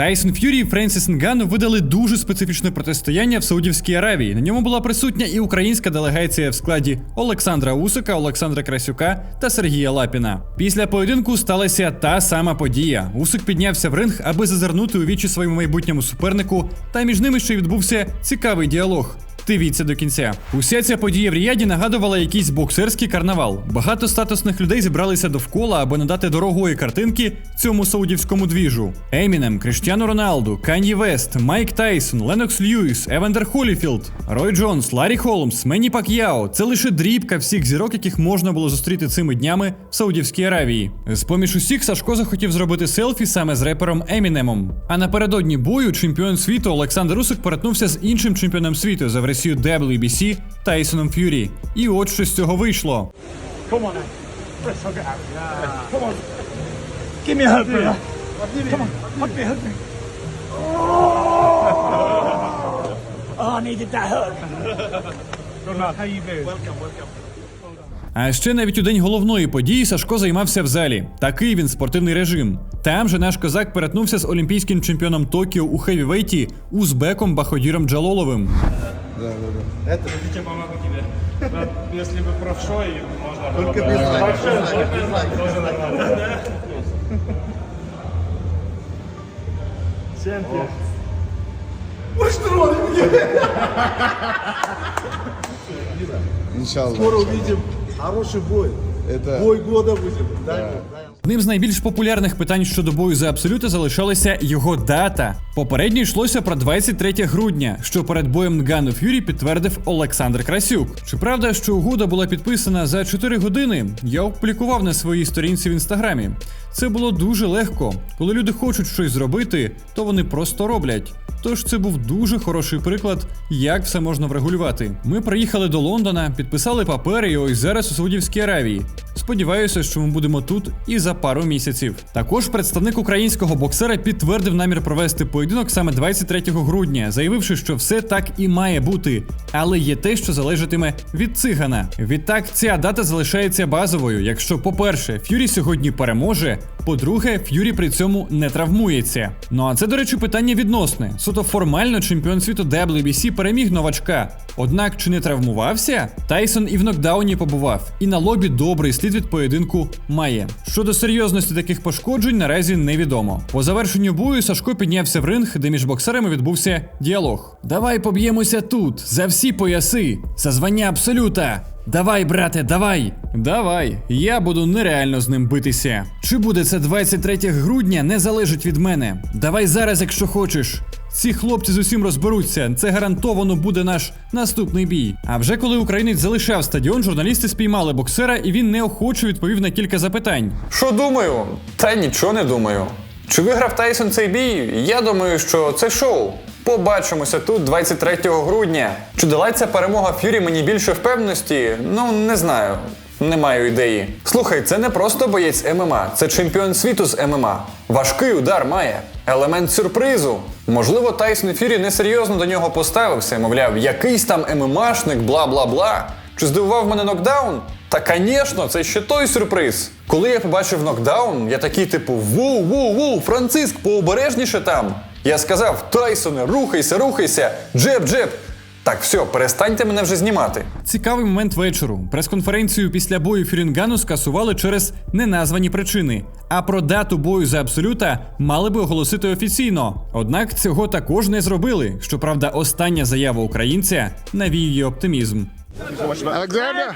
Тайсон Ф'юрі і Френсіс Нгану видали дуже специфічне протистояння в Саудівській Аравії. На ньому була присутня і українська делегація в складі Олександра Усика, Олександра Красюка та Сергія Лапіна. Після поєдинку сталася та сама подія. Усик піднявся в ринг, аби зазирнути у вічі своєму майбутньому супернику, та між ними ще й відбувся цікавий діалог. Дивіться до кінця. Уся ця подія в Ріяді нагадувала якийсь боксерський карнавал. Багато статусних людей зібралися довкола, аби надати дорогої картинки цьому саудівському двіжу. Емінем, Кріштіану Роналду, Кан'ї Вест, Майк Тайсон, Ленокс Льюіс, Евандер Холіфілд, Рой Джонс, Ларі Холмс, Мені Пак'яо. Це лише дрібка всіх зірок, яких можна було зустріти цими днями в Саудівській Аравії. З поміж усіх Сашко захотів зробити селфі саме з репером Емінемом. А напередодні бою чемпіон світу Олександр Усик перетнувся з іншим чемпіоном світу за версією WBC Тайсоном Ф'юрі. І от що з цього вийшло. Oh, welcome. А ще навіть у день головної події Сашко займався в залі. Такий він спортивний режим. Там же наш козак перетнувся з олімпійським чемпіоном Токіо у хевівейті узбеком Баходіром Джалоловим. Да, да, да. Это... Подождите, помогу тебе. Если бы правшой, можно Только без знака. Большой, без знака. Тоже нормально, да? Всем привет. Вы что, Иншаллах. Скоро увидим хороший бой. Это... Бой года будет. Да. да. Одним з найбільш популярних питань щодо бою за абсолюта залишалася його дата. Попередньо йшлося про 23 грудня, що перед боєм Нгану Ф'юрі підтвердив Олександр Красюк. Чи правда, що угода була підписана за 4 години? Я опублікував на своїй сторінці в інстаграмі. Це було дуже легко. Коли люди хочуть щось зробити, то вони просто роблять. Тож це був дуже хороший приклад, як все можна врегулювати. Ми приїхали до Лондона, підписали папери, і ось зараз у Саудівській Аравії. Сподіваюся, що ми будемо тут і за пару місяців. Також представник українського боксера підтвердив намір провести поєдинок саме 23 грудня, заявивши, що все так і має бути. Але є те, що залежатиме від цигана. Відтак, ця дата залишається базовою. Якщо, по-перше, Ф'юрі сьогодні переможе, по-друге, Ф'юрі при цьому не травмується. Ну а це, до речі, питання відносне. Суто формально чемпіон світу WBC переміг новачка. Однак чи не травмувався? Тайсон і в нокдауні побував, і на лобі добрий слід від поєдинку має. Щодо серйозності таких пошкоджень, наразі невідомо. По завершенню бою Сашко піднявся в ринг, де між боксерами відбувся діалог. Давай поб'ємося тут, за всі пояси, за звання абсолюта. Давай, брате, давай! Давай, я буду нереально з ним битися. Чи буде це 23 грудня, не залежить від мене. Давай зараз, якщо хочеш. Ці хлопці з усім розберуться. Це гарантовано буде наш наступний бій. А вже коли українець залишав стадіон, журналісти спіймали боксера, і він неохоче відповів на кілька запитань. Що думаю? Та нічого не думаю. Чи виграв Тайсон цей бій? Я думаю, що це шоу. Побачимося тут 23 грудня. Чи дала ця перемога Ф'юрі мені більше впевненості? Ну, не знаю. Не маю ідеї. Слухай, це не просто боєць ММА, це чемпіон світу з ММА. Важкий удар має. Елемент сюрпризу. Можливо, Тайсон Ф'юрі несерйозно до нього поставився, мовляв, якийсь там ММАшник, бла бла бла. Чи здивував мене нокдаун? Та, звісно, це ще той сюрприз. Коли я побачив нокдаун, я такий типу: воу, Франциск, пообережніше там. Я сказав: Тайсоне, рухайся, рухайся, джеб, джеб. Так, все, перестаньте мене вже знімати. Цікавий момент вечору. Прес-конференцію після бою Фюрінгану скасували через неназвані причини. А про дату бою за абсолюта мали би оголосити офіційно. Однак цього також не зробили. Щоправда, остання заява українця навіює оптимізм. Alexander.